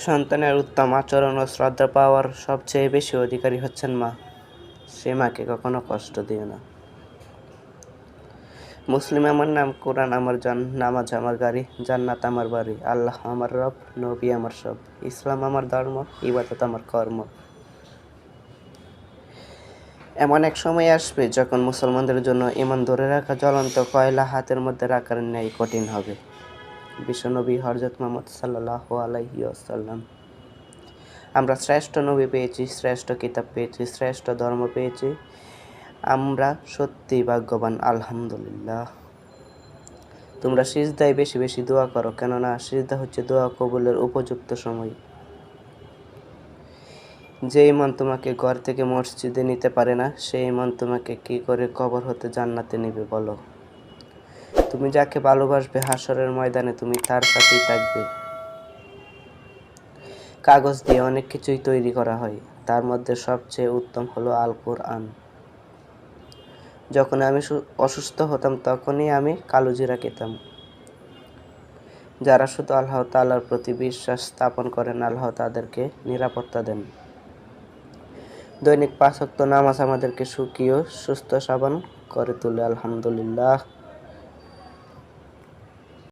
সন্তানের উত্তম আচরণ ও শ্রদ্ধা পাওয়ার সবচেয়ে বেশি অধিকারী হচ্ছেন মা। সে মাকে কখনো কষ্ট দিও না। মুসলিম আমার নাম, কোরআন আমার জান, নামাজ আমার গাড়ি, জান্নাত আমার বাড়ি, আল্লাহ আমার রব, নবী আমার সব, ইসলাম আমার ধর্ম, ইবাদত আমার কর্ম। এমন এক সময় আসবে যখন মুসলমানদের জন্য ইমান ধরে রাখা জ্বলন্ত কয়লা হাতের মধ্যে রাখার ন্যায় কঠিন হবে। বিশ্বনবী হরজত মোহাম্মদ সাল্লাহ আলাইহি আসাল্লাম আমরা শ্রেষ্ঠ নবী পেয়েছি, শ্রেষ্ঠ কিতাব পেয়েছি, শ্রেষ্ঠ ধর্ম পেয়েছি। আমরা সত্যি ভাগ্যবান, আলহামদুলিল্লাহ। তোমরা সিজদায় বেশি বেশি দোয়া করো, কেননা সিজদা হচ্ছে দোয়া কবুলের উপযুক্ত সময়। যে ইমান তোমাকে ঘর থেকে মসজিদে নিতে পারে না, সেই ইমান তোমাকে কি করে কবর হতে জান্নাতে নেবে বলো? তুমি যাকে ভালোবাসবে হাসরের ময়দানে তুমি তার সাথেই থাকবে। কাগজ দিয়ে অনেক কিছুই তৈরি করা হয়। তার মধ্যে সবচেয়ে উত্তম হলো আল কোরআন যখন আমি অসুস্থ হতাম, তখনই আমি কালোজিরা খেতাম। যারা শুধু আল্লাহ তাআলার প্রতি বিশ্বাস স্থাপন করেন, আল্লাহ তাদেরকে নিরাপত্তা দেন। দৈনিক পাঁচ ওয়াক্ত নামাজ আমাদেরকে সুখী ও সুস্থ সাবান করে তোলে, আলহামদুলিল্লাহ।